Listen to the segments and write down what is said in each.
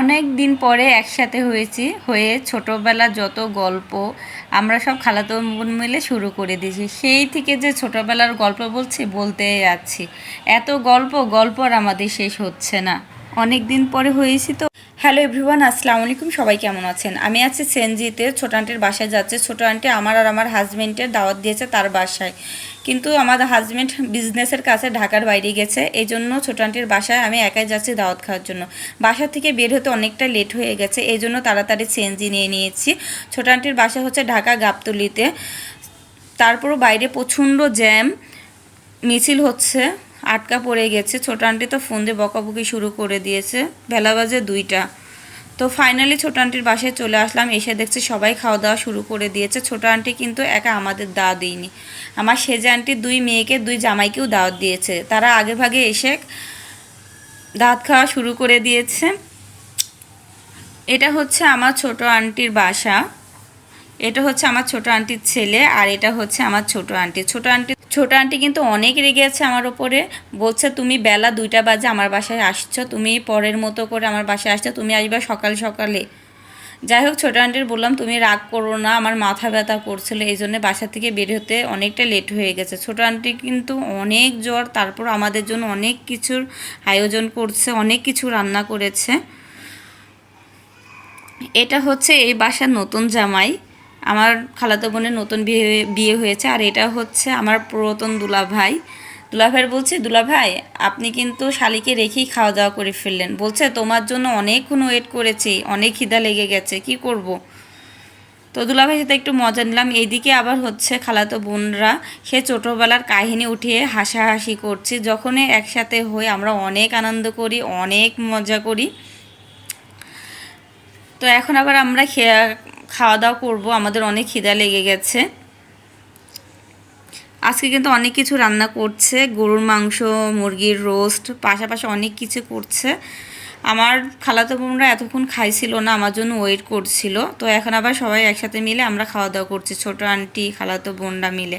অনেক দিন পরে একসাথে হয়েছি, হয়ে ছোটোবেলা যত গল্প আমরা সব খালাতো বোন মিলে শুরু করে দিয়েছি। সেই থেকে যে ছোটোবেলার গল্প বলছি, বলতে যাচ্ছি। এত গল্প গল্প আর আমাদের শেষ হচ্ছে না। অনেক দিন পরে হয়েছি তো হ্যালো এভরিওয়ান আসসালামু আলাইকুম, সবাই কেমন আছেন? আমি আছি সেনজিতে ছোট আন্টির বাসায় যাচ্ছে। ছোট আন্টি আমার আর আমার হাজবেন্ডের দাওয়াত দিয়েছে তার বাসায়। কিন্তু আমার হাজবেন্ড বিজনেসের কাছে ঢাকার বাইরে গেছে এই জন্য ছোট আন্টির বাসায় আমি একাই যাচ্ছি দাওয়াত খাওয়ার জন্য। বাসা থেকে বের হতে অনেকটা লেট হয়ে গেছে এই জন্য তাড়াতাড়ি সেনজি নিয়ে নিয়েছি। ছোট আন্টির বাসা হচ্ছে ঢাকা গাবতলিতে। তারপরও বাইরে প্রচণ্ড জ্যাম, মিছিল হচ্ছে, আটকা পড়ে গেছে। ছোট আন্টি তো ফোন দিয়ে বকাবকি শুরু করে দিয়েছে। বেলা বাজে দুইটা। তো ফাইনালি ছোট আন্টির বাসায় চলে আসলাম, এসে দেখছি সবাই খাওয়া দাওয়া শুরু করে দিয়েছে। ছোট আন্টি কিন্তু একা আমাদের দাওয়া দিইনি আমার সেজে আন্টির দুই মেয়েকে, দুই জামাইকেও দাওয়াত দিয়েছে। তারা আগে ভাগে এসে দাঁত খাওয়া শুরু করে দিয়েছে। এটা হচ্ছে আমার ছোট আন্টির বাসা। এটা হচ্ছে আমার ছোট আন্টির ছেলে আর এটা হচ্ছে আমার ছোট আন্টি ছোট আন্টি ছোট আন্টি কিন্তু অনেক রেগে আছে আমার ওপরে। বলছে, তুমি বেলা দুইটা বাজে আমার বাসায় আসছো, তুমি পরের মতো করে আমার বাসায় আসছো, তুমি আসবে সকাল সকালে। যাই হোক, ছোটো আন্টির বললাম, তুমি রাগ করো না, আমার মাথা ব্যথা করছিল, এই জন্য বাসা থেকে বের হতে অনেকটা লেট হয়ে গেছে। ছোটো আন্টি কিন্তু অনেক জ্বর, তারপর আমাদের জন্য অনেক কিছুর আয়োজন করছে, অনেক কিছু রান্না করেছে। এটা হচ্ছে এই বাসার নতুন জামাই। আমার খালাতো বোনের নতুন বিয়ে বিয়ে হয়েছে, আর এটা হচ্ছে আমার পুরাতন দুলাভাই। দুলাভাইয়ের বলছে, দুলাভাই, আপনি কিন্তু শালিকে রেখেই খাওয়া দাওয়া করে ফেললেন। বলছে, তোমার জন্য অনেকক্ষণ ওয়েট করেছি, অনেক খিদা লেগে গেছে, কি করব। তো দুলাভাই সাথে একটু মজা নিলাম। এইদিকে আবার হচ্ছে খালাতো বোনরা, সে ছোটোবেলার কাহিনী উঠিয়ে হাসাহাসি করছে। যখনই একসাথে হই, আমরা অনেক আনন্দ করি, অনেক মজা করি। তো এখন আবার আমরা খাওয়া দাওয়া করব, আমাদের অনেক খিদা লেগে গেছে। আজকে কিন্তু অনেক কিছু রান্না করছে, গরুর মাংস, মুরগির রোস্ট, পাশাপাশি অনেক কিছু করছে। আমার খালাতো বোনরা এতক্ষণ খাইছিল না, আমার জন্য ওয়েট করছিল। তো এখন আবার সবাই একসাথে মিলে আমরা খাওয়া দাওয়া করছি, ছোট আন্টি, খালাতো বোনরা মিলে।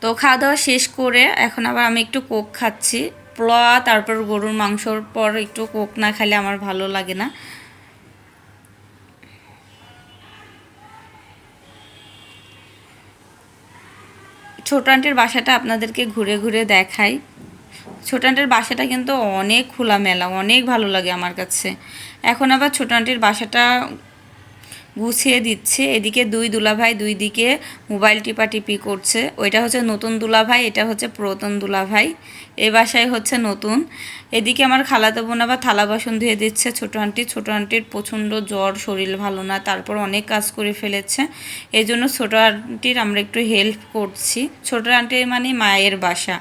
তো খাওয়া দাওয়া শেষ করে এখন আবার আমি একটু কোক খাচ্ছি। পোলা তারপর গরুর মাংসর পর একটু কোক না খেলে আমার ভালো লাগে না। ছোট আন্টির বাসাটা আপনাদেরকে ঘুরে ঘুরে দেখাই। ছোট আন্টির বাসাটা কিন্তু অনেক খোলামেলা, অনেক ভালো লাগে আমার কাছে। এখন আবার ছোট আন্টির বাসাটা গুছিয়ে দিচ্ছে। এদিকে দুই দুলাভাই দুই দিকে মোবাইল টিপাটিপি করছে। ওইটা হচ্ছে নতুন দুলাভাই, এটা হচ্ছে পুরাতন দুলাভাই। এই বাসায় হচ্ছে নতুন। এদিকে আমার খালাতো বোন আবার থালা বাসন ধুয়ে দিচ্ছে। ছোটো আন্টি, ছোটো আন্টির প্রচণ্ড জ্বর, শরীর ভালো না, তারপর অনেক কাজ করে ফেলেছে। এই জন্য ছোটো আন্টির আমরা একটু হেল্প করছি। ছোটো আন্টির মানে মায়ের বাসা,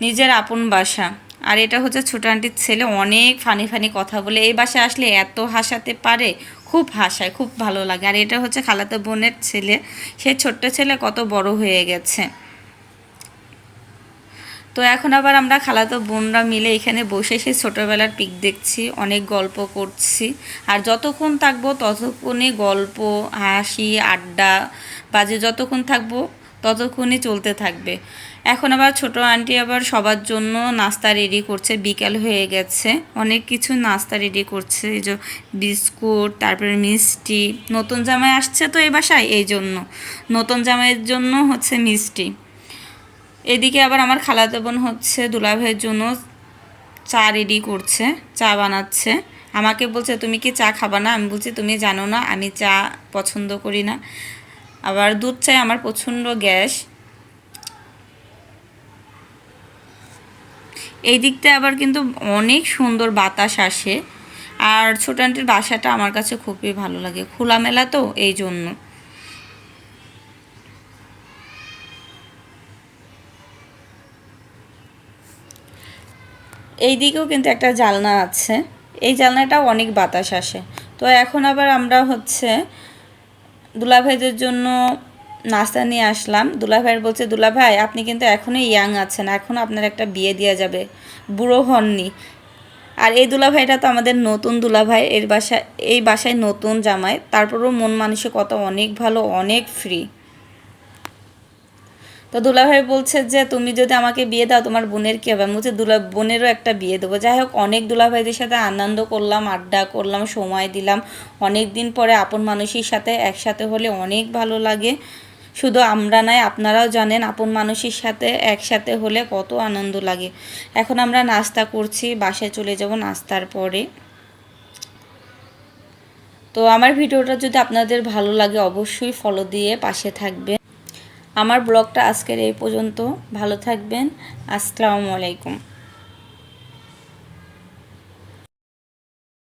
নিজের আপন বাসা। আর এটা হচ্ছে ছোটো আন্টির ছেলে, অনেক ফানি ফানি কথা বলে। এই বাসায় আসলে এত হাসাতে পারে, খুব হাসায়, খুব ভালো লাগে। আর এটা হচ্ছে খালাতো বোনের ছেলে, সে ছোট্ট ছেলে, কত বড় হয়ে গেছে। তো এখন আবার আমরা খালাতো বোনরা মিলে এখানে বসে সেই ছোটোবেলার পিক দেখছি, অনেক গল্প করছি। আর যতক্ষণ থাকব ততক্ষণই গল্প, হাসি, আড্ডা, বাজে যতক্ষণ থাকব ততক্ষণই চলতে থাকবে। এখন আবার ছোট আন্টি আবার সবার জন্য নাস্তা রেডি করছে। বিকাল হয়ে গেছে। অনেক কিছু নাস্তা রেডি করছে। এই যে বিস্কুট, তারপরে মিষ্টি। নতুন জামাই আসছে তো এই বাসায় এই জন্য। নতুন জামাইয়ের জন্য হচ্ছে মিষ্টি। এদিকে আবার আমার খালাতো বোন হচ্ছে দুলাভাইয়ের জন্য চা রেডি করছে, চা বানাচ্ছে। আমাকে বলছে, তুমি কি চা খাবা না? আমি বলছি, তুমি জানো না, আমি চা পছন্দ করি না। আবার দুধ চাই, আমার প্রচণ্ড গ্যাস। এই দিকটা আবার কিন্তু অনেক সুন্দর বাতাস আসে। আর ছোট আন্টির বাসাটা আমার কাছে খুবই ভালো লাগে, খোলামেলা তো এই জন্য। এই দিকেও কিন্তু একটা জালনা আছে। এই জালনাটাও অনেক বাতাস আসে। তো এখন আবার আমরা হচ্ছে দুলাভাইদের জন্য নাস্তা নিয়ে আসলাম। দুলা দুলাভাইয়ের বলছে, দুলাভাই, আপনি কিন্তু এখনই ইয়াং আছেন, এখন আপনার একটা বিয়ে দেওয়া যাবে। বুড়ো হননি। আর এই দুলা ভাইটা তো আমাদের নতুন দুলাভাই, এর বাসায়, এই বাসায় নতুন জামাই, তারপরেও মন মানুষে কত অনেক ভালো, অনেক ফ্রি তো দুলাভাই বলছে যে, তুমি যদি আমাকে বিয়ে দাও, তোমার বোনের কী হবে? আমি বলছি, দুলা, বোনেরও একটা বিয়ে দেবো। যাই হোক, অনেক দুলাভাইদের সাথে আনন্দ করলাম, আড্ডা করলাম, সময় দিলাম। অনেক দিন পরে আপন মানুষের সাথে একসাথে হলে অনেক ভালো লাগে। শুধু আমরা নাই আপনারাও জানেন, আপন মানুষের সাথে একসাথে হলে কত আনন্দ লাগে। এখন আমরা নাস্তা করছি, বাসায় চলে যাব নাস্তার পরে। তো আমার ভিডিওটা যদি আপনাদের ভালো লাগে, অবশ্যই ফলো দিয়ে পাশে থাকবেন। আমার ব্লগটা আজকের এই পর্যন্ত। ভালো থাকবেন। আসসালামু আলাইকুম।